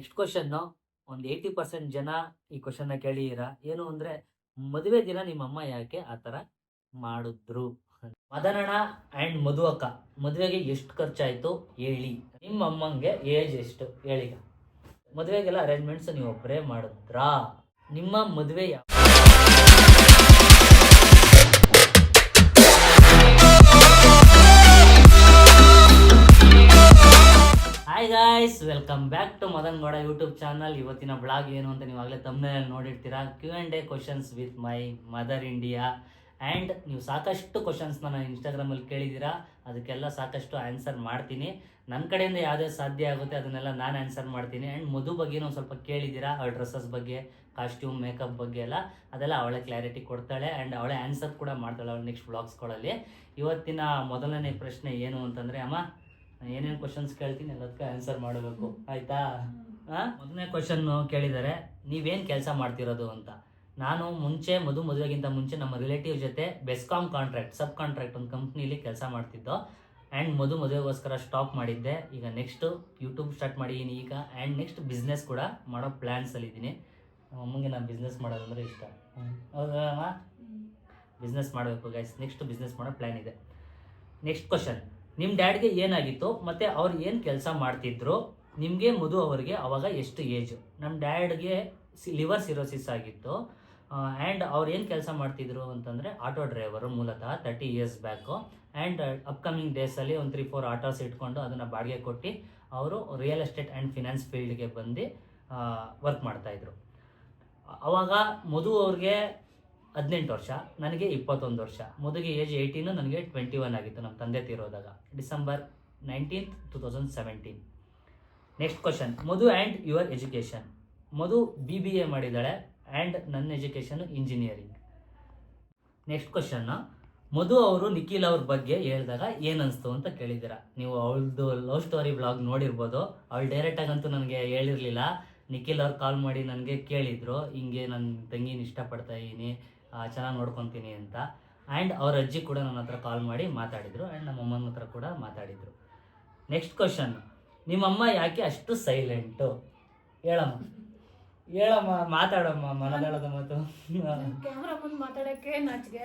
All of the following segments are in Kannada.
ನೆಕ್ಸ್ಟ್ ಕ್ವಶನ್ನು ಒಂದು ಏಯ್ಟಿ ಪರ್ಸೆಂಟ್ ಜನ ಈ ಕ್ವಶನ್ನ ಕೇಳಿದ್ದೀರಾ ಏನು ಅಂದರೆ ಮದುವೆ ದಿನ ನಿಮ್ಮಮ್ಮ ಯಾಕೆ ಆ ಥರ ಮಾಡಿದ್ರು? ಮದನಣ್ಣ ಆ್ಯಂಡ್ ಮದುವಕ್ಕ ಮದುವೆಗೆ ಎಷ್ಟು ಖರ್ಚಾಯಿತು ಹೇಳಿ. ನಿಮ್ಮ ಅಮ್ಮಂಗೆ ಏಜ್ ಎಷ್ಟು? ಹೇಳಿಗ. ಮದುವೆಗೆಲ್ಲ ಅರೇಂಜ್ಮೆಂಟ್ಸ್ ನೀವು ಒಬ್ಬರೇ ಮಾಡಿದ್ರಾ? ನಿಮ್ಮ ಮದುವೆ guys welcome back to Madan Gowda YouTube channel ಇವತ್ತಿನ ಬ್ಲಾಗ್ ಏನು ಅಂತ ನೀವು ಆಗಲೇ ತಮ್ಮನೇಲಿ ನೋಡಿರ್ತೀರಾ? Q and A questions with my mother India and ನೀವು ಸಾಕಷ್ಟು ಕ್ವಶನ್ಸ್ನ ನಾನು ಇನ್ಸ್ಟಾಗ್ರಾಮಲ್ಲಿ ಕೇಳಿದ್ದೀರಾ? ಅದಕ್ಕೆಲ್ಲ ಸಾಕಷ್ಟು ಆನ್ಸರ್ ಮಾಡ್ತೀನಿ. ನನ್ನ ಕಡೆಯಿಂದ ಯಾವುದೇ ಸಾಧ್ಯ ಆಗುತ್ತೆ, ಅದನ್ನೆಲ್ಲ ನಾನು ಆನ್ಸರ್ ಮಾಡ್ತೀನಿ. ಆ್ಯಂಡ್ ಮಧು ಬಗ್ಗೆನೂ ಸ್ವಲ್ಪ ಕೇಳಿದ್ದೀರಾ? ಅವಳ ಡ್ರೆಸ್ಸಸ್ ಬಗ್ಗೆ ಕಾಸ್ಟ್ಯೂಮ್ ಮೇಕಪ್ ಬಗ್ಗೆ ಎಲ್ಲ? ಅದೆಲ್ಲ ಅವಳೇ ಕ್ಲಾರಿಟಿ ಕೊಡ್ತಾಳೆ ಆ್ಯಂಡ್ ಅವಳೇ ಆನ್ಸರ್ ಕೂಡ ಮಾಡ್ತಾಳೆ ಅವಳು ನೆಕ್ಸ್ಟ್ ಬ್ಲಾಗ್ಸ್ಗಳಲ್ಲಿ ಇವತ್ತಿನ ಮೊದಲನೇ ಪ್ರಶ್ನೆ ಏನು ಅಂತಂದರೆ, ಅಮ್ಮ ಏನೇನು ಕ್ವಶನ್ಸ್ ಕೇಳ್ತೀನಿ ಎಲ್ಲದಕ್ಕೂ ಆನ್ಸರ್ ಮಾಡಬೇಕು. ಆಯ್ತಾ? ಮೊದಲನೇ ಕ್ವಶನ್ ಕೇಳಿದ್ದಾರೆ ನೀವೇನು ಕೆಲಸ ಮಾಡ್ತಿರೋದು ಅಂತ? ನಾನು ಮುಂಚೆ ಮಧು ಮದುವೆಗಿಂತ ಮುಂಚೆ ನಮ್ಮ ರಿಲೇಟಿವ್ ಜೊತೆ ಬೆಸ್ಕಾಮ್ ಕಾಂಟ್ರಾಕ್ಟ್ ಸಬ್ ಕಾಂಟ್ರಾಕ್ಟ್ ಒಂದು ಕಂಪ್ನಿಲಿ ಕೆಲಸ ಮಾಡ್ತಿದ್ದೋ ಆ್ಯಂಡ್ ಮಧು ಮದುವೆಗೋಸ್ಕರ ಸ್ಟಾಪ್ ಮಾಡಿದ್ದೆ. ಈಗ ನೆಕ್ಸ್ಟು ಯೂಟ್ಯೂಬ್ ಸ್ಟಾರ್ಟ್ ಮಾಡಿದ್ದೀನಿ ಈಗ ಆ್ಯಂಡ್ ನೆಕ್ಸ್ಟ್ ಬಿಸ್ನೆಸ್ ಕೂಡ ಮಾಡೋ ಪ್ಲ್ಯಾನ್ಸಲ್ಲಿದ್ದೀನಿ ನಮ್ಮ ಅಮ್ಮಂಗೆ ನಾನು ಬಿಸ್ನೆಸ್ ಮಾಡೋದಂದ್ರೆ ಇಷ್ಟ. ಹೌದಾ ಬಿಸ್ನೆಸ್ ಮಾಡಬೇಕು ಗೈಸ್ ನೆಕ್ಸ್ಟ್ ಬಿಸ್ನೆಸ್ ಮಾಡೋ ಪ್ಲ್ಯಾನ್ ಇದೆ. ನೆಕ್ಸ್ಟ್ ಕ್ವಶನ್ ನಿಮ್ಮ ಡ್ಯಾಡ್ಗೆ ಏನಾಗಿತ್ತು, ಮತ್ತು ಅವ್ರು ಏನು ಕೆಲಸ ಮಾಡ್ತಿದ್ರು, ನಿಮಗೆ ಮಧು ಅವರಿಗೆ ಅವಾಗ ಎಷ್ಟು ಏಜು ನಮ್ಮ ಡ್ಯಾಡ್ಗೆ ಲಿವರ್ ಸಿರೋಸಿಸ್ ಆಗಿತ್ತು. ಆ್ಯಂಡ್ ಅವ್ರು ಏನು ಕೆಲಸ ಮಾಡ್ತಿದ್ರು ಅಂತಂದರೆ ಆಟೋ ಡ್ರೈವರು ಮೂಲತಃ thirty years back and upcoming ಡೇಸಲ್ಲಿ ಒಂದು ತ್ರೀ ಫೋರ್ ಆಟೋಸ್ ಇಟ್ಕೊಂಡು ಅದನ್ನು ಬಾಡಿಗೆ ಕೊಟ್ಟು ಅವರು ರಿಯಲ್ ಎಸ್ಟೇಟ್ ಆ್ಯಂಡ್ ಫಿನಾನ್ಸ್ ಫೀಲ್ಡ್ಗೆ ಬಂದು ವರ್ಕ್ ಮಾಡ್ತಾಯಿದ್ರು ಅವಾಗ ಮಧು ಅವ್ರಿಗೆ ಹದಿನೆಂಟು ವರ್ಷ, ನನಗೆ ಇಪ್ಪತ್ತೊಂದು ವರ್ಷ. ಮದುಗೆ ಏಜ್ ಏಯ್ಟೀನು ನನಗೆ ಟ್ವೆಂಟಿ ಒನ್ ಆಗಿತ್ತು ನಮ್ಮ ತಂದೆ ತೀರೋದಾಗ. December nineteenth two thousand seventeen next question Madhu and your education Madhu B B A ಮಾಡಿದ್ದಾಳೆ ಆ್ಯಂಡ್ ನನ್ನ education engineering next question Madhu ಅವರು ನಿಖಿಲ್ ಅವ್ರ ಬಗ್ಗೆ ಹೇಳಿದಾಗ ಏನು ಅನಿಸ್ತು ಅಂತ ಕೇಳಿದ್ದೀರಾ? ನೀವು ಅವಳದು ಲವ್ ಸ್ಟೋರಿ ಬ್ಲಾಗ್ ನೋಡಿರ್ಬೋದು. ಅವಳು ಡೈರೆಕ್ಟಾಗಂತೂ ನನಗೆ ಹೇಳಿರಲಿಲ್ಲ. ನಿಖಿಲ್ ಅವ್ರು ಕಾಲ್ ಮಾಡಿ ನನಗೆ ಕೇಳಿದರು. ಹಿಂಗೆ ನನ್ನ ತಂಗಿನ ಇಷ್ಟಪಡ್ತಾ ಇದ್ದೀನಿ. ಚೆನ್ನಾಗಿ ನೋಡ್ಕೊತೀನಿ ಅಂತ. ಆ್ಯಂಡ್ ಅವ್ರ ಅಜ್ಜಿ ಕೂಡ ನನ್ನ ಹತ್ರ ಕಾಲ್ ಮಾಡಿ ಮಾತಾಡಿದರು. ಆ್ಯಂಡ್ ನಮ್ಮ ಅಮ್ಮನ ಹತ್ರ ಕೂಡ ಮಾತಾಡಿದರು. ನೆಕ್ಸ್ಟ್ ಕ್ವಶನ್ ನಿಮ್ಮಮ್ಮ ಯಾಕೆ ಅಷ್ಟು ಸೈಲೆಂಟು ಹೇಳಮ್ಮ. ಹೇಳಮ್ಮ ಮಾತಾಡಮ್ಮ ಮನದಾಳದ ಮಾತು. ಕ್ಯಾಮ್ರಾ ಮುಂದೆ ಮಾತಾಡಕ್ಕೆ ನಾಚಿಕೆ.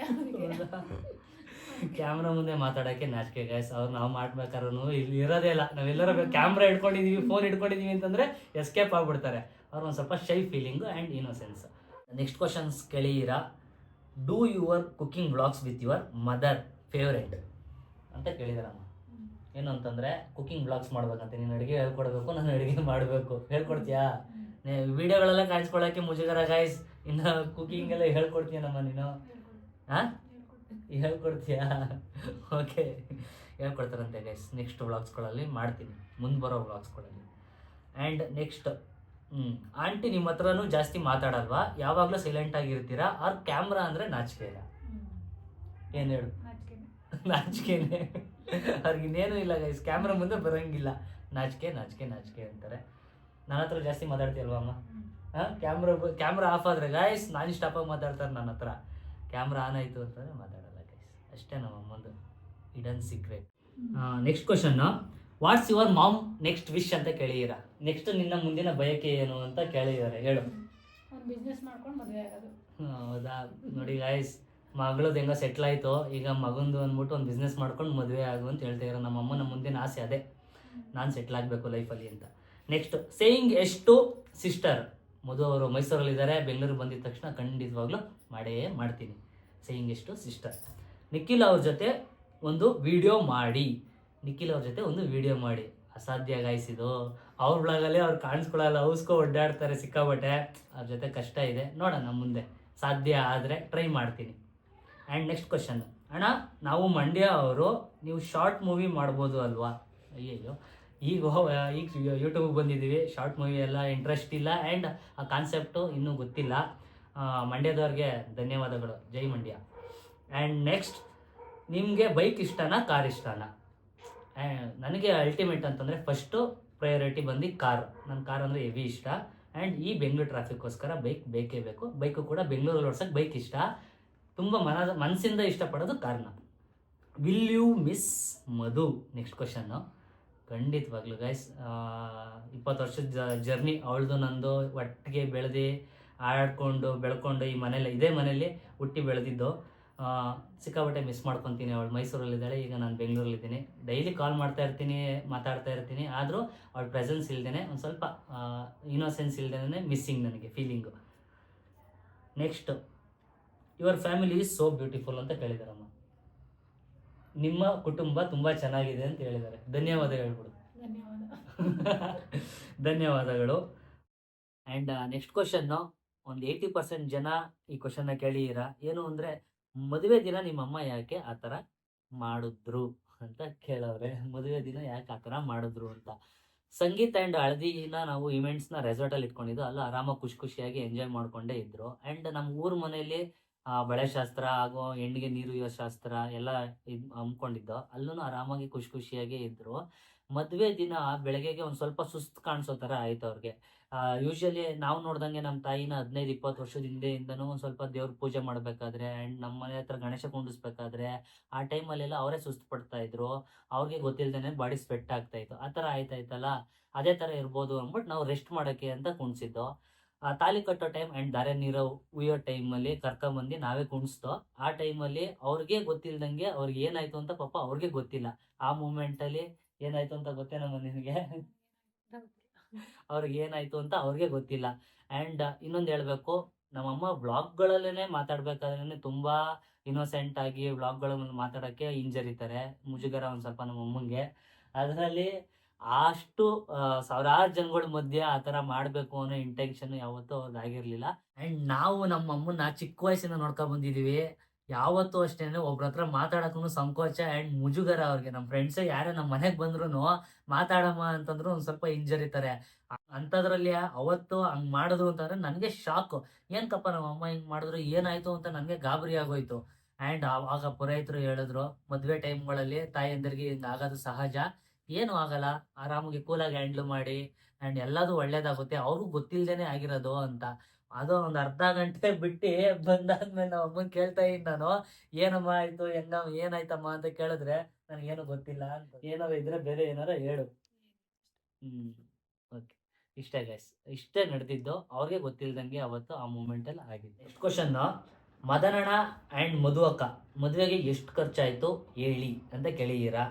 ಕ್ಯಾಮ್ರಾ ಮುಂದೆ ಮಾತಾಡೋಕ್ಕೆ ನಾಚಿಕೆ. ಗಾಯ್ಸ್ ಅವ್ರು ನಾವು ಮಾಡ್ಬೇಕಾದ್ರೂ ಇಲ್ಲಿ ಇರೋದೇ ಇಲ್ಲ. ನಾವೆಲ್ಲರೂ ಕ್ಯಾಮ್ರಾ ಇಟ್ಕೊಂಡಿದೀವಿ ಫೋನ್ ಇಟ್ಕೊಂಡಿದೀವಿ ಅಂತಂದ್ರೆ ಎಸ್ಕೇಪ್ ಆಗ್ಬಿಡ್ತಾರೆ. ಅವ್ರು ಒಂದು ಸ್ವಲ್ಪ shy feeling and innocence next questions ಕೇಳಿರಾ do your cooking blogs with your mother favourite ಅಂತ ಕೇಳಿದಾರಮ್ಮ. ಏನು ಅಂತಂದರೆ ಕುಕಿಂಗ್ ಬ್ಲಾಗ್ಸ್ ಮಾಡ್ಬೇಕಂತೆ. ನೀನು ಅಡುಗೆ ಹೇಳ್ಕೊಡ್ಬೇಕು ನಾನು ಅಡುಗೆ ಮಾಡಬೇಕು. ಹೇಳ್ಕೊಡ್ತೀಯಾ? ವಿಡಿಯೋಗಳೆಲ್ಲ ಕಾಣಿಸ್ಕೊಳ್ಳೋಕ್ಕೆ ಮುಜುಗರ ಗಾಯ್ಸ್ ಇನ್ನು ಕುಕಿಂಗ್ ಎಲ್ಲ ಹೇಳ್ಕೊಡ್ತೀಯನಮ್ಮ ನೀನು. ಹಾಂ ಹೇಳ್ಕೊಡ್ತೀಯಾ? ಓಕೆ. ಹೇಳ್ಕೊಡ್ತಾರಂತೆ ಗೈಸ್ ನೆಕ್ಸ್ಟ್ ವ್ಲಾಗ್ಸ್ಗಳಲ್ಲಿ ಮಾಡ್ತೀನಿ. ಮುಂದೆ ಬರೋ ವ್ಲಾಗ್ಸ್ಗಳಲ್ಲಿ ಆ್ಯಂಡ್ ನೆಕ್ಸ್ಟ್ ಹ್ಞೂ ಆಂಟಿ ನಿಮ್ಮ ಹತ್ರನೂ ಜಾಸ್ತಿ ಮಾತಾಡಲ್ವಾ? ಯಾವಾಗಲೂ ಸೈಲೆಂಟ್ ಆಗಿರ್ತೀರಾ? ಅವ್ರ ಕ್ಯಾಮ್ರಾ ಅಂದ್ರೆ ನಾಚಿಕೆ ಇಲ್ಲ ಏನು ಹೇಳು? ನಾಚಿಕೆನೆ. ಅವ್ರಿಗೆ ಇನ್ನೇನು ಇಲ್ಲ ಗೈಸ್ ಕ್ಯಾಮ್ರಾ ಮುಂದೆ ಬರೋಂಗಿಲ್ಲ. ನಾಚಿಕೆ ನಾಚಿಕೆ ನಾಚಿಕೆ ಅಂತಾರೆ. ನನ್ನ ಹತ್ರ ಜಾಸ್ತಿ ಮಾತಾಡ್ತೀಯಲ್ವಾ ಅಮ್ಮ? ಹಾಂ? ಕ್ಯಾಮ್ರಾ ಕ್ಯಾಮ್ರಾ ಆಫ್ ಆದರೆ ಗಾಯ್ಸ್ ನಾನು ಸ್ಟಾಪಾಗಿ ಮಾತಾಡ್ತಾರೆ ನನ್ನ ಹತ್ರ. ಕ್ಯಾಮ್ರಾ ಆನ್ ಆಯಿತು ಅಂತಂದರೆ ಮಾತಾಡಲ್ಲ ಗೈಸ್ ಅಷ್ಟೇ ನಮ್ಮ ಅಮ್ಮಂದು hidden secret next question what's your mom next wish ಅಂತ ಕೇಳಿದ್ದೀರಾ? ನೆಕ್ಸ್ಟ್ ನಿನ್ನ ಮುಂದಿನ ಬಯಕೆ ಏನು ಅಂತ ಕೇಳಿದ್ದಾರೆ ಹೇಳು. ಒಂದು ಬಿಸ್ನೆಸ್ ಮಾಡ್ಕೊಂಡು ಮದುವೆ ಆಗೋದು. ಹ್ಮ್, ಹೌದಾ? ನೋಡಿ ಗಾಯ್ಸ್ ಮಗಳದ್ದು ಹೆಂಗೋ ಸೆಟ್ಲ್ ಆಯ್ತು ಈಗ ಮಗಂದು ಅಂದ್ಬಿಟ್ಟು ಒಂದು ಬಿಸ್ನೆಸ್ ಮಾಡ್ಕೊಂಡು ಮದುವೆ ಆಗು ಅಂತ ಹೇಳ್ತಾ ಇರೋ ನಮ್ಮ ಅಮ್ಮನ ಮುಂದಿನ ಆಸೆ ಅದೇ. ನಾನು ಸೆಟ್ಲ್ ಆಗಬೇಕು ಲೈಫಲ್ಲಿ ಅಂತ. ನೆಕ್ಸ್ಟ್ ಸೇಯಿಂಗ್ ಎಷ್ಟು ಸಿಸ್ಟರ್ ಮಧು ಅವರು ಮೈಸೂರಲ್ಲಿದ್ದಾರೆ ಬೆಂಗಳೂರು ಬಂದಿದ ತಕ್ಷಣ ಖಂಡಿತವಾಗ್ಲೂ ಮಾಡೇ ಮಾಡ್ತೀನಿ. ಸೇಯಿಂಗ್ ಎಷ್ಟು ಸಿಸ್ಟರ್ ನಿಖಿಲ್ ಅವ್ರ ಜೊತೆ ಒಂದು ವಿಡಿಯೋ ಮಾಡಿ. ನಿಖಿಲ್ ಅವ್ರ ಜೊತೆ ಒಂದು ವಿಡಿಯೋ ಮಾಡಿ. ಅಸಾಧ್ಯ ಗಾಯಿಸಿದು ಅವ್ರ ಬ್ಲಾಗಲ್ಲಿ ಅವ್ರು ಕಾಣಿಸ್ಕೊಳ್ಳಲ್ಲ ಔಸ್ಕೊ ಒಡ್ಡಾಡ್ತಾರೆ ಸಿಕ್ಕಾಬಟ್ಟೆ ಅವ್ರ ಜೊತೆ ಕಷ್ಟ ಇದೆ. ನೋಡೋಣ ಮುಂದೆ. ಸಾಧ್ಯ ಆದರೆ ಟ್ರೈ ಮಾಡ್ತೀನಿ. ಆ್ಯಂಡ್ ನೆಕ್ಸ್ಟ್ ಕ್ವಶನ್ ಅಣ್ಣ, ನಾವು ಮಂಡ್ಯ ಅವರು, ನೀವು ಶಾರ್ಟ್ ಮೂವಿ ಮಾಡ್ಬೋದು ಅಲ್ವಾ? ಅಯ್ಯಯ್ಯೋ. ಈಗ ಈಗ ಯೂಟ್ಯೂಬಿಗೆ ಬಂದಿದ್ದೀವಿ. ಶಾರ್ಟ್ ಮೂವಿ ಎಲ್ಲ ಇಂಟ್ರೆಸ್ಟ್ ಇಲ್ಲ. ಆ್ಯಂಡ್ ಆ ಕಾನ್ಸೆಪ್ಟು ಇನ್ನೂ ಗೊತ್ತಿಲ್ಲ. ಮಂಡ್ಯದವ್ರಿಗೆ ಧನ್ಯವಾದಗಳು. ಜೈ ಮಂಡ್ಯ. ಆ್ಯಂಡ್ ನೆಕ್ಸ್ಟ್ ನಿಮಗೆ ಬೈಕ್ ಇಷ್ಟನಾ ಕಾರ್ ಇಷ್ಟನಾ? ನನಗೆ ಅಲ್ಟಿಮೇಟ್ ಅಂತಂದರೆ ಫಸ್ಟು ಪ್ರಯಾರಿಟಿ ಬಂದು ಕಾರ್. ನನ್ನ ಕಾರ್ ಅಂದರೆ ಹೆವಿ ಇಷ್ಟ. ಆ್ಯಂಡ್ ಈ ಬೆಂಗಳೂರು ಟ್ರಾಫಿಕ್ಗೋಸ್ಕರ ಬೈಕ್ ಬೇಕೇ ಬೇಕು. ಬೈಕು ಕೂಡ ಬೆಂಗಳೂರಲ್ಲಿ ಓಡ್ಸೋಕ್ಕೆ ಬೈಕ್ ಇಷ್ಟ. ತುಂಬ ಮನ ಮನಸ್ಸಿಂದ ಇಷ್ಟಪಡೋದು ಕಾರ್ನ will you miss Madhu? Next question ಖಂಡಿತವಾಗ್ಲು ಗೈಸ್ ಇಪ್ಪತ್ತು ವರ್ಷದ ಜರ್ನಿ ಅವಳದು ನಂದು. ಒಟ್ಟಿಗೆ ಬೆಳೆದು, ಆಡ್ಕೊಂಡು, ಬೆಳ್ಕೊಂಡು ಈ ಮನೇಲಿ ಇದೇ ಮನೇಲಿ ಹುಟ್ಟಿ ಬೆಳೆದಿದ್ದು. ಸಿಕ್ಕಾಪಟ್ಟೆ ಮಿಸ್ ಮಾಡ್ಕೊತೀನಿ. ಅವಳು ಮೈಸೂರಲ್ಲಿದ್ದಾಳೆ. ಈಗ ನಾನು ಬೆಂಗಳೂರಲ್ಲಿದ್ದೀನಿ. ಡೈಲಿ ಕಾಲ್ ಮಾಡ್ತಾ ಇರ್ತೀನಿ ಮಾತಾಡ್ತಾ ಇರ್ತೀನಿ. ಆದರೂ ಅವಳ ಪ್ರೆಸೆನ್ಸ್ ಇಲ್ದೇನೆ ಒಂದು ಸ್ವಲ್ಪ ಇನೋಸೆನ್ಸ್ ಇಲ್ದೇನೆ ಮಿಸ್ಸಿಂಗ್ ನನಗೆ feeling next your family is so beautiful ಅಂತ ಕೇಳಿದಾರಮ್ಮ. ನಿಮ್ಮ ಕುಟುಂಬ ತುಂಬ ಚೆನ್ನಾಗಿದೆ ಅಂತ ಹೇಳಿದ್ದಾರೆ. ಧನ್ಯವಾದ ಹೇಳ್ಬಿಡು. ಧನ್ಯವಾದ. ಧನ್ಯವಾದಗಳು. ಆ್ಯಂಡ್ ನೆಕ್ಸ್ಟ್ ಕ್ವಶನ್ನು ಒಂದು ಏಯ್ಟಿ ಪರ್ಸೆಂಟ್ ಜನ ಈ ಕ್ವಶನ್ನ ಕೇಳಿದ್ದೀರಾ? ಏನು ಅಂದರೆ ಮದುವೆ ದಿನ ನಿಮ್ಮ ಅಮ್ಮ ಯಾಕೆ ಆ ಥರ ಮಾಡಿದ್ರು ಅಂತ ಕೇಳವ್ರೆ. ಮದುವೆ ದಿನ ಯಾಕೆ ಆ ಥರ ಮಾಡಿದ್ರು ಅಂತ. ಸಂಗೀತ ಆ್ಯಂಡ್ ಹಳದಿನ ನಾವು ಇವೆಂಟ್ಸ್ನ ರೆಸಾರ್ಟಲ್ಲಿ ಇಟ್ಕೊಂಡಿದ್ದು ಅಲ್ಲ ಆರಾಮ ಖುಷಿ ಖುಷಿಯಾಗಿ ಎಂಜಾಯ್ ಮಾಡಿಕೊಂಡೇ ಇದ್ದರು ಆ್ಯಂಡ್ ನಮ್ಮ ಊರ ಮನೆಯಲ್ಲಿ ಆ, ಬಳೆ ಶಾಸ್ತ್ರ ಹಾಗೂ ಹೆಣ್ಣಿಗೆ ನೀರು ಇರೋ ಶಾಸ್ತ್ರ ಎಲ್ಲ ಇದು ಹಮ್ಮಿಕೊಂಡಿದ್ದೋ ಅಲ್ಲೂ ಆರಾಮಾಗಿ ಖುಷಿ ಖುಷಿಯಾಗೇ ಇದ್ರು. ಮದುವೆ ದಿನ ಬೆಳಗ್ಗೆಗೆ ಒಂದು ಸ್ವಲ್ಪ ಸುಸ್ತು ಕಾಣಿಸೋ ಥರ ಆಯ್ತು ಅವ್ರಿಗೆ. ಯೂಶಲಿ ನಾವು ನೋಡ್ದಂಗೆ ನಮ್ಮ ತಾಯಿನ ಹದಿನೈದು, ಇಪ್ಪತ್ತು ವರ್ಷದ ಹಿಂದೆಯಿಂದನೂ ಒಂದು ಸ್ವಲ್ಪ ದೇವ್ರ ಪೂಜೆ ಮಾಡಬೇಕಾದ್ರೆ ಆ್ಯಂಡ್ ನಮ್ಮ ಮನೆ ಹತ್ರ ಗಣೇಶ ಕುಂಡಿಸ್ಬೇಕಾದ್ರೆ ಆ ಟೈಮಲ್ಲೆಲ್ಲ ಅವರೇ ಸುಸ್ತು ಪಡ್ತಾ ಇದ್ರು. ಅವ್ರಿಗೆ ಗೊತ್ತಿಲ್ದೇನೆ ಬಾಡಿ ಸ್ವೆಟ್ ಆಗ್ತಾ ಇತ್ತು. ಆ ಥರ ಆಯ್ತಾಯ್ತಲ್ಲ ಅದೇ ಥರ ಇರ್ಬೋದು ಅಂದ್ಬಿಟ್ಟು ನಾವು ರೆಸ್ಟ್ ಮಾಡೋಕ್ಕೆ ಅಂತ ಕುಣಿಸಿದ್ದು. ಆ, ತಾಲಿ ಕಟ್ಟೋ ಟೈಮ್ ಆ್ಯಂಡ್ ದಾರೆ ನೀರು ಉಯ್ಯೋ ಟೈಮಲ್ಲಿ ಕರ್ಕೊಂಬಂದು ನಾವೇ ಕುಣಿಸ್ತೋ ಆ ಟೈಮಲ್ಲಿ ಅವ್ರಿಗೆ ಗೊತ್ತಿಲ್ದಂಗೆ ಅವ್ರಿಗೆ ಏನಾಯಿತು ಅಂತ ಪಾಪ ಅವ್ರಿಗೆ ಗೊತ್ತಿಲ್ಲ. ಆ ಮೂಮೆಂಟಲ್ಲಿ ಏನಾಯ್ತು ಅಂತ ಗೊತ್ತೇನಮ್ಮ ನಿನಗೆ? ಅವ್ರಿಗೆ ಏನಾಯ್ತು ಅಂತ ಅವ್ರಿಗೆ ಗೊತ್ತಿಲ್ಲ. ಆ್ಯಂಡ್ ಇನ್ನೊಂದು ಹೇಳಬೇಕು ನಮ್ಮಮ್ಮ ವ್ಲಾಗ್ಗಳಲ್ಲೇ ಮಾತಾಡ್ಬೇಕಾದ್ರೆ ತುಂಬ ಇನ್ನೋಸೆಂಟ್ ಆಗಿ ವ್ಲಾಗ್ಗಳಲ್ಲಿ ಮಾತಾಡೋಕ್ಕೆ ಹಿಂಜರಿತಾರೆ ಮುಜುಗರ ಒಂದು ಸ್ವಲ್ಪ ನಮ್ಮ ಅಮ್ಮಂಗೆ. ಅದರಲ್ಲಿ ಅಷ್ಟು ಸಾವಿರಾರು ಜನಗಳ ಮಧ್ಯೆ ಆ ಥರ ಮಾಡಬೇಕು ಅನ್ನೋ ಇಂಟೆನ್ಷನ್ ಯಾವತ್ತೂ ಅವ್ರದ್ದು ಆಗಿರಲಿಲ್ಲ ಆ್ಯಂಡ್ ನಾವು ನಮ್ಮ ಅಮ್ಮನ್ನ ಚಿಕ್ಕ ವಯಸ್ಸಿನ ನೋಡ್ಕೊಂಡು ಬಂದಿದ್ದೀವಿ ಯಾವತ್ತೂ ಅಷ್ಟೇ ಒಬ್ರ ಹತ್ರ ಮಾತಾಡಕ್ಕೂ ಸಂಕೋಚ ಆ್ಯಂಡ್ ಮುಜುಗರ ಅವ್ರಿಗೆ. ನಮ್ಮ ಫ್ರೆಂಡ್ಸ್ ಯಾರೇ ನಮ್ಮ ಮನೆಗೆ ಬಂದ್ರು ಮಾತಾಡಮ್ಮ ಅಂತಂದ್ರು ಒಂದು ಸ್ವಲ್ಪ ಹಿಂಜರಿತಾರೆ. ಅಂಥದ್ರಲ್ಲಿ ಅವತ್ತು ಹಂಗ್ ಮಾಡಿದ್ರು ಅಂತಂದ್ರೆ ನನಗೆ ಶಾಕ್ ಏನ್ಕಪ್ಪ ನಮ್ಮ ಅಮ್ಮ ಹಿಂಗ್ ಮಾಡಿದ್ರು, ಏನಾಯ್ತು ಅಂತ ನನಗೆ ಗಾಬರಿ ಆಗೋಯ್ತು. ಆ್ಯಂಡ್ ಆವಾಗ ಪುರೋಹಿತರು ಹೇಳಿದ್ರು, ಮದುವೆ ಟೈಮ್ಗಳಲ್ಲಿ ತಾಯಂದಿರಿಗೆ ಹಿಂಗೆ ಆಗೋದು ಸಹಜ. ಏನು ಆಗಲ್ಲ, ಆರಾಮಾಗಿ ಕೂಲಾಗಿ ಹ್ಯಾಂಡ್ಲ್ ಮಾಡಿ ಆ್ಯಂಡ್ ಎಲ್ಲದೂ ಒಳ್ಳೇದಾಗುತ್ತೆ, ಅವ್ರಿಗೂ ಗೊತ್ತಿಲ್ಲದೇನೆ ಆಗಿರೋದು ಅಂತ. ಅದು ಒಂದು ಅರ್ಧ ಗಂಟೆ ಬಿಟ್ಟು ಬಂದಾದ್ಮೇಲೆ ನಮ್ಮ ಅಮ್ಮನ ಕೇಳ್ತಾ ಇದ್ದೀನಿ ನಾನು, ಏನಮ್ಮ ಆಯ್ತು ಹೆಂಗ ಏನಾಯ್ತಮ್ಮ ಅಂತ ಕೇಳಿದ್ರೆ ನನಗೇನು ಗೊತ್ತಿಲ್ಲ ಏನೋ ಇದ್ರೆ ಬೇರೆ ಏನಾರ ಹೇಳು. ಓಕೆ ಇಷ್ಟೇ ಗೈಸ್ ಇಷ್ಟೇ ನಡೆದಿದ್ದು, ಅವ್ರಿಗೆ ಗೊತ್ತಿಲ್ದಂಗೆ ಅವತ್ತು ಆ ಮೂಮೆಂಟಲ್ಲಿ ಆಗಿದೆ ನೆಕ್ಸ್ಟ್ ಕ್ವಶನ್ ಮದನಣ್ಣ ಆ್ಯಂಡ್ ಮಧುವಕ್ಕ ಮದುವೆಗೆ ಎಷ್ಟು ಖರ್ಚಾಯಿತು ಹೇಳಿ ಅಂತ ಕೇಳಿದ್ದೀರಾ?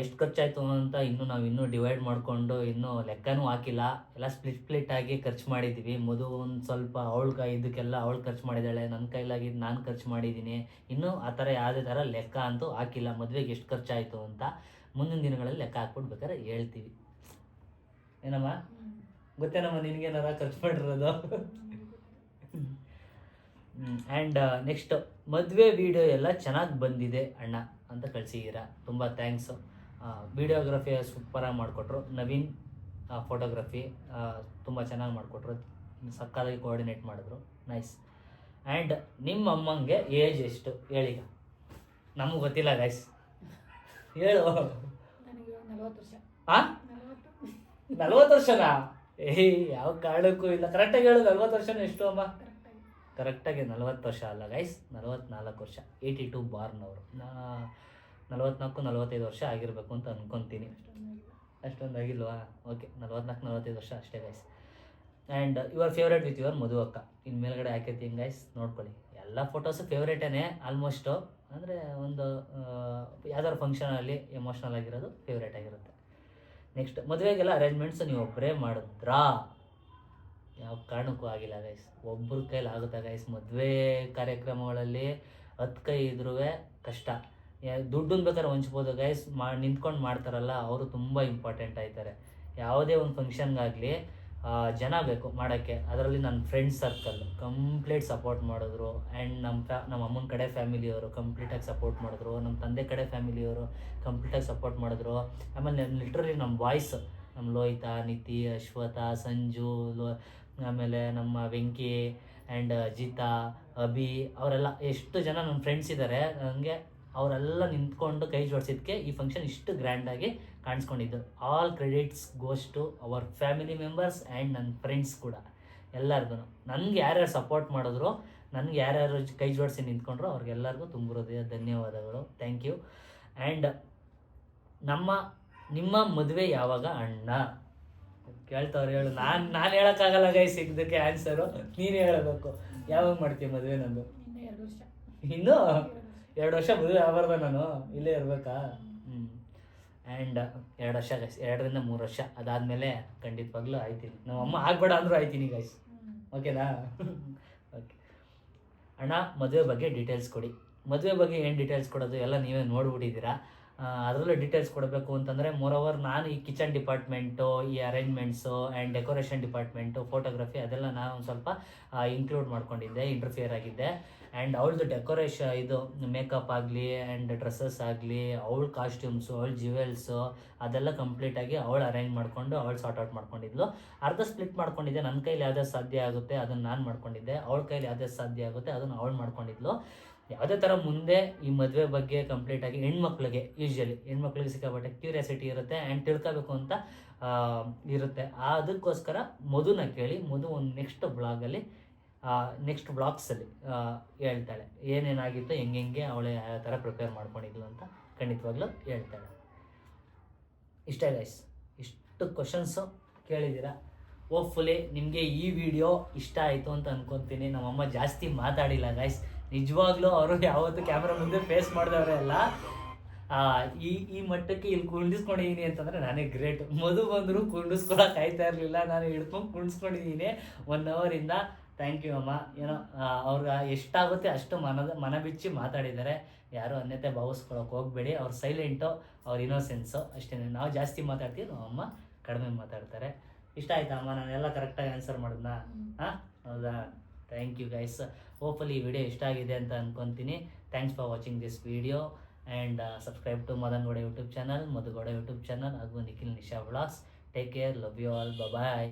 ಎಷ್ಟು ಖರ್ಚಾಯಿತು ಅಂತ ಇನ್ನೂ ನಾವು ಇನ್ನೂ ಡಿವೈಡ್ ಮಾಡಿಕೊಂಡು ಇನ್ನೂ ಲೆಕ್ಕನೂ ಹಾಕಿಲ್ಲ. ಎಲ್ಲ ಸ್ಪ್ಲಿಟ್ ಸ್ಪ್ಲಿಟ್ ಆಗಿ ಖರ್ಚು ಮಾಡಿದ್ದೀವಿ ಮಧು ಒಂದು ಸ್ವಲ್ಪ ಅವಳ ಇದಕ್ಕೆಲ್ಲ ಅವಳು ಖರ್ಚು ಮಾಡಿದ್ದಾಳೆ ನನ್ನ ಕೈಲಾಗಿ ನಾನು ಖರ್ಚು ಮಾಡಿದ್ದೀನಿ ಇನ್ನೂ ಆ ಥರ ಯಾವುದೇ ಥರ ಲೆಕ್ಕ ಅಂತೂ ಹಾಕಿಲ್ಲ. ಮದುವೆಗೆ ಎಷ್ಟು ಖರ್ಚಾಯಿತು ಅಂತ ಮುಂದಿನ ದಿನಗಳಲ್ಲಿ ಲೆಕ್ಕ ಹಾಕ್ಬಿಟ್ಟು ಬೇಕಾದ್ರೆ ಹೇಳ್ತೀವಿ. ಏನಮ್ಮ? ಗೊತ್ತೇನಮ್ಮ ನಿನಗೇನಾರ ಖರ್ಚು ಮಾಡಿರೋದು? ಆ್ಯಂಡ್ ನೆಕ್ಸ್ಟ್ ಮದುವೆ ವಿಡಿಯೋ ಎಲ್ಲ ಚೆನ್ನಾಗಿ ಬಂದಿದೆ ಅಣ್ಣ. ಅಂತ ಕಳಿಸಿದ್ದೀರಾ ತುಂಬ ಥ್ಯಾಂಕ್ಸು ವಿಡಿಯೋಗ್ರಫಿ ಸೂಪರಾಗಿ ಮಾಡಿಕೊಟ್ರು. ನವೀನ್ ಫೋಟೋಗ್ರಫಿ ತುಂಬ ಚೆನ್ನಾಗಿ ಮಾಡಿಕೊಟ್ರು. ಸಕ್ಕದಾಗಿ ಕೋಆರ್ಡಿನೇಟ್ ಮಾಡಿದ್ರು. ನೈಸ್ ಆ್ಯಂಡ್ ನಿಮ್ಮ ಅಮ್ಮಂಗೆ ಏಜ್ ಎಷ್ಟು? ಹೇಳೀಗ ನಮಗೆ ಗೊತ್ತಿಲ್ಲ ಗೈಸ್ ಹೇಳು. ನನಗೆ ನಲವತ್ತು ವರ್ಷನಾ? ಏಯ್ ಯಾವ ಕಾರಣಕ್ಕೂ ಇಲ್ಲ. ಕರೆಕ್ಟಾಗಿ ಹೇಳು ನಲ್ವತ್ತು ವರ್ಷ ಎಷ್ಟು ಅಮ್ಮ? ಕರೆಕ್ಟಾಗಿ ಕರೆಕ್ಟಾಗಿ ನಲವತ್ತು ವರ್ಷ ಅಲ್ಲ ಗೈಸ್ ನಲವತ್ನಾಲ್ಕು ವರ್ಷ. ಏಯ್ಟಿ ಟು ಬಾರ್ನವರು ನಾ ನಲವತ್ನಾಲ್ಕು, ನಲವತ್ತೈದು ವರ್ಷ ಆಗಿರಬೇಕು ಅಂತ ಅಂದ್ಕೊತೀನಿ ಅಷ್ಟೊಂದು ಆಗಿಲ್ವಾ ಓಕೆ ನಲವತ್ನಾಲ್ಕು, ನಲವತ್ತೈದು ವರ್ಷ ಅಷ್ಟೇ guys and your favourite with your Madhu ಅಕ್ಕ ಇನ್ನು ಮೇಲ್ಗಡೆ ಹಾಕಿರ್ತೀನಿ ಗೈಸ್ ನೋಡ್ಕೊಳ್ಳಿ. ಎಲ್ಲ ಫೋಟೋಸು ಫೇವ್ರೇಟೇ ಆಲ್ಮೋಸ್ಟು ಅಂದರೆ ಒಂದು ಯಾವ್ದಾದ್ರು ಫಂಕ್ಷನಲ್ಲಿ ಎಮೋಷ್ನಲ್ ಆಗಿರೋದು ಫೇವ್ರೇಟ್ ಆಗಿರುತ್ತೆ. ನೆಕ್ಸ್ಟ್ ಮದುವೆಗೆಲ್ಲ ಅರೇಂಜ್ಮೆಂಟ್ಸ್ ನೀವು ಒಬ್ಬರೇ ಮಾಡಿದ್ರಾ? ಯಾವ ಕಾರಣಕ್ಕೂ ಆಗಿಲ್ಲ ಗೈಸ್ ಒಬ್ಬರ ಕೈಲಿ ಆಗುತ್ತಾ ಗೈಸ್ ಮದುವೆ ಕಾರ್ಯಕ್ರಮಗಳಲ್ಲಿ? ಹತ್ತು ಕೈ ಇದ್ರೂ ಕಷ್ಟ. ದುಡ್ಡನ್ನು ಬೇಕಾದ್ರೆ ಹಂಚ್ಬೋದು. ಗೈಸ್ ಮಾ, ನಿಂತ್ಕೊಂಡು ಮಾಡ್ತಾರಲ್ಲ, ಅವರು ತುಂಬ ಇಂಪಾರ್ಟೆಂಟ್ ಆಯ್ತಾರೆ. ಯಾವುದೇ ಒಂದು ಫಂಕ್ಷನ್ಗಾಗಲಿ ಜನ ಬೇಕು ಮಾಡೋಕ್ಕೆ. ಅದರಲ್ಲಿ ನನ್ನ ಫ್ರೆಂಡ್ಸ್ ಸರ್ಕಲ್ ಕಂಪ್ಲೀಟ್ ಸಪೋರ್ಟ್ ಮಾಡಿದ್ರು. ಆ್ಯಂಡ್ ನಮ್ಮ ಫ್ಯಾ ನಮ್ಮ ಅಮ್ಮನ ಕಡೆ ಫ್ಯಾಮಿಲಿಯವರು ಕಂಪ್ಲೀಟಾಗಿ ಸಪೋರ್ಟ್ ಮಾಡಿದ್ರು. ನಮ್ಮ ತಂದೆ ಕಡೆ ಫ್ಯಾಮಿಲಿಯವರು ಕಂಪ್ಲೀಟಾಗಿ ಸಪೋರ್ಟ್ ಮಾಡಿದ್ರು. ಆಮೇಲೆ ಲಿಟ್ರಲಿ ನಮ್ಮ ವಾಯ್ಸ್ ನಮ್ಮ ಲೋಹಿತಾ, ನಿತಿ ಅಶ್ವಥ ಸಂಜು, ಲೋ, ಆಮೇಲೆ ನಮ್ಮ ವೆಂಕಿ ಆ್ಯಂಡ್ ಜಿತಾ ಅಭಿ, ಅವರೆಲ್ಲ, ಎಷ್ಟು ಜನ ನನ್ನ ಫ್ರೆಂಡ್ಸ್ ಇದ್ದಾರೆ ನನಗೆ ಅವರೆಲ್ಲ ನಿಂತ್ಕೊಂಡು ಕೈ ಜೋಡಿಸಿದ್ದಕ್ಕೆ ಈ ಫಂಕ್ಷನ್ ಇಷ್ಟು ಗ್ರ್ಯಾಂಡಾಗಿ ಕಾಣಿಸ್ಕೊಂಡಿದ್ದು. All credits goes to our family members and ನನ್ನ ಫ್ರೆಂಡ್ಸ್ ಕೂಡ ಎಲ್ಲರಿಗೂ. ನನಗೆ ಯಾರ್ಯಾರು ಸಪೋರ್ಟ್ ಮಾಡಿದ್ರು ನನಗೆ ಯಾರ್ಯಾರು ಕೈ ಜೋಡಿಸಿ ನಿಂತ್ಕೊಂಡ್ರು ಅವ್ರಿಗೆಲ್ಲರಿಗೂ ತುಂಬ ಹೃದಯ ಧನ್ಯವಾದಗಳು. ಥ್ಯಾಂಕ್ ಯು ಆ್ಯಂಡ್ ನಮ್ಮ ನಿಮ್ಮ ಮದುವೆ ಯಾವಾಗ? ಅಣ್ಣ. ಕೇಳ್ತಾವ್ರು ಹೇಳು. ನಾನು ನಾನು ಹೇಳೋಕ್ಕಾಗಲ್ಲ ಗೈಸ್ ಇದಕ್ಕೆ ಆನ್ಸರು ನೀನು ಹೇಳಬೇಕು. ಯಾವಾಗ ಮಾಡ್ತೀಯ ಮದುವೆ ನಂದು? ಇನ್ನು? ಎರಡು ವರ್ಷ. ಮದುವೆ ಆಗಬಾರ್ದ ನಾನು? ಇಲ್ಲೇ ಇರಬೇಕಾ? ಹ್ಞೂ ಆ್ಯಂಡ್ ಎರಡು ವರ್ಷ ಗೈಸ್ ಎರಡರಿಂದ ಮೂರು ವರ್ಷ. ಅದಾದಮೇಲೆ ಖಂಡಿತವಾಗ್ಲೂ ಆಯ್ತೀನಿ. ನಮ್ಮ ಅಮ್ಮ ಆಗಬೇಡ ಅಂದರೂ ಆಯ್ತೀನಿ ಗೈಸ್ ಓಕೆನಾ ಓಕೆ ಅಣ್ಣ ಮದುವೆ ಬಗ್ಗೆ ಡೀಟೇಲ್ಸ್ ಕೊಡಿ. ಮದುವೆ ಬಗ್ಗೆ ಏನು ಡೀಟೇಲ್ಸ್ ಕೊಡೋದು ಎಲ್ಲ ನೀವೇ ನೋಡ್ಬಿಟ್ಟಿದ್ದೀರಾ? ಅದರಲ್ಲೂ ಡೀಟೇಲ್ಸ್ ಕೊಡಬೇಕು ಅಂತಂದರೆ ಓವರ್ ನಾನು ಈ ಕಿಚನ್ ಡಿಪಾರ್ಟ್ಮೆಂಟು ಈ arrangements and decoration department photography ಅದೆಲ್ಲ ನಾನು ಒಂದು ಸ್ವಲ್ಪ ಇನ್ಕ್ಲೂಡ್ ಮಾಡ್ಕೊಂಡಿದ್ದೆ ಇಂಟರ್ಫಿಯರ್ ಆಗಿದ್ದೆ. ಆ್ಯಂಡ್ ಅವಳದು ಡೆಕೋರೇಷನ್ ಇದು ಮೇಕಪ್ ಆಗಲಿ ಆ್ಯಂಡ್ ಡ್ರೆಸ್ಸಸ್ ಆಗಲಿ, ಅವಳ ಕಾಸ್ಟ್ಯೂಮ್ಸು ಅವಳ ಜ್ಯುವೆಲ್ಸು ಅದೆಲ್ಲ ಕಂಪ್ಲೀಟಾಗಿ ಅವಳು ಅರೇಂಜ್ ಮಾಡಿಕೊಂಡು ಅವಳು ಸಾರ್ಟ್ ಔಟ್ ಮಾಡ್ಕೊಂಡಿದ್ಲು. ಅರ್ಧ ಸ್ಪ್ಲಿಟ್ ಮಾಡ್ಕೊಂಡಿದ್ದೆ ನನ್ನ ಕೈಲಿ ಯಾವುದೇ ಸಾಧ್ಯ ಆಗುತ್ತೆ ಅದನ್ನು ನಾನು ಮಾಡ್ಕೊಂಡಿದ್ದೆ, ಅವಳ ಕೈಲಿ ಯಾವುದೇ ಸಾಧ್ಯ ಆಗುತ್ತೆ ಅದನ್ನು ಅವಳು ಮಾಡ್ಕೊಂಡಿದ್ಲು. ಯಾವುದೇ ಥರ ಮುಂದೆ ಈ ಮದುವೆ ಬಗ್ಗೆ ಕಂಪ್ಲೀಟಾಗಿ ಹೆಣ್ಮಕ್ಳಿಗೆ ಯೂಶ್ವಲಿ ಹೆಣ್ಮಕ್ಳಿಗೆ ಸಿಕ್ಕಾಪಟ್ಟೆ ಕ್ಯೂರಿಯಾಸಿಟಿ ಇರುತ್ತೆ ಆ್ಯಂಡ್ ತಿಳ್ಕೋಬೇಕು ಅಂತ ಇರುತ್ತೆ. ಅದಕ್ಕೋಸ್ಕರ ಮಧುನ ಕೇಳಿ, ಮಧು ಒಂದು ನೆಕ್ಸ್ಟ್ ಬ್ಲಾಗಲ್ಲಿ ನೆಕ್ಸ್ಟ್ ಬ್ಲಾಗ್ಸಲ್ಲಿ ಹೇಳ್ತಾಳೆ. ಏನೇನಾಗಿತ್ತು ಹೆಂಗೆ ಅವಳೆ ಯಾವ ಥರ ಪ್ರಿಪೇರ್ ಮಾಡ್ಕೊಂಡಿದ್ಲು ಅಂತ ಖಂಡಿತವಾಗ್ಲೂ ಹೇಳ್ತಾಳೆ. ಇಷ್ಟೇ ಗೈಸ್ ಇಷ್ಟು ಕ್ವಶನ್ಸು ಕೇಳಿದ್ದೀರಾ? ಹೋಪ್ಫುಲಿ ನಿಮಗೆ ಈ ವಿಡಿಯೋ ಇಷ್ಟ ಆಯಿತು ಅಂತ ಅನ್ಕೊತೀನಿ. ನಮ್ಮಮ್ಮ ಜಾಸ್ತಿ ಮಾತಾಡಿಲ್ಲ ಗೈಸ್ ನಿಜವಾಗ್ಲೂ ಅವರು ಯಾವತ್ತು ಕ್ಯಾಮ್ರಾ ಮುಂದೆ ಫೇಸ್ ಮಾಡಿದವರೇ ಅಲ್ಲ. ಆ, ಈ ಈ ಮಟ್ಟಕ್ಕೆ ಇಲ್ಲಿ ಕುಂಡಿಸ್ಕೊಂಡಿದ್ದೀನಿ ಅಂತಂದರೆ ನಾನೇ ಗ್ರೇಟ್ ಮಧು ಬಂದರೂ ಕುಂಡಿಸ್ಕೊಳಕ್ಕೆ ಆಯ್ತಾ ಇರಲಿಲ್ಲ. ನಾನು ಹಿಡ್ಕೊಂಡು ಕುಂಡಿಸ್ಕೊಂಡಿದ್ದೀನಿ ಒನ್ ಅವರಿಂದ ಥ್ಯಾಂಕ್ ಯು ಅಮ್ಮ. ಏನೋ ಅವ್ರಿಗೆ ಎಷ್ಟಾಗುತ್ತೆ ಅಷ್ಟು ಮನದ ಮನ ಬಿಚ್ಚಿ ಮಾತಾಡಿದ್ದಾರೆ. ಯಾರು ಅನ್ಯತೆ ಭಾವಿಸ್ಕೊಳಕ್ಕೆ ಹೋಗಬೇಡಿ. ಅವ್ರು ಸೈಲೆಂಟು ಅವ್ರ ಇನ್ನೋಸೆನ್ಸು ಅಷ್ಟೇ ನಾವು ಜಾಸ್ತಿ ಮಾತಾಡ್ತೀವಿ ನಮ್ಮಮ್ಮ ಕಡಿಮೆ ಮಾತಾಡ್ತಾರೆ. ಇಷ್ಟ ಆಯ್ತಾ ಅಮ್ಮ? ನಾನೆಲ್ಲ ಕರೆಕ್ಟಾಗಿ ಆನ್ಸರ್ ಮಾಡಿದ್ನಾ. ಹಾಂ? ಹೌದಾ? ಥ್ಯಾಂಕ್ ಯು ಗೈಸ್ ಹೋಪ್ಫುಲಿ ಈ ವಿಡಿಯೋ ಇಷ್ಟ ಆಗಿದೆ ಅಂತ ಅನ್ಕೊಂತೀನಿ. Thanks for watching this video and subscribe to Madan Gowda YouTube channel Madhu Gowda YouTube channel ಹಾಗೂ Nikhil Nisha vlogs take care love you all bye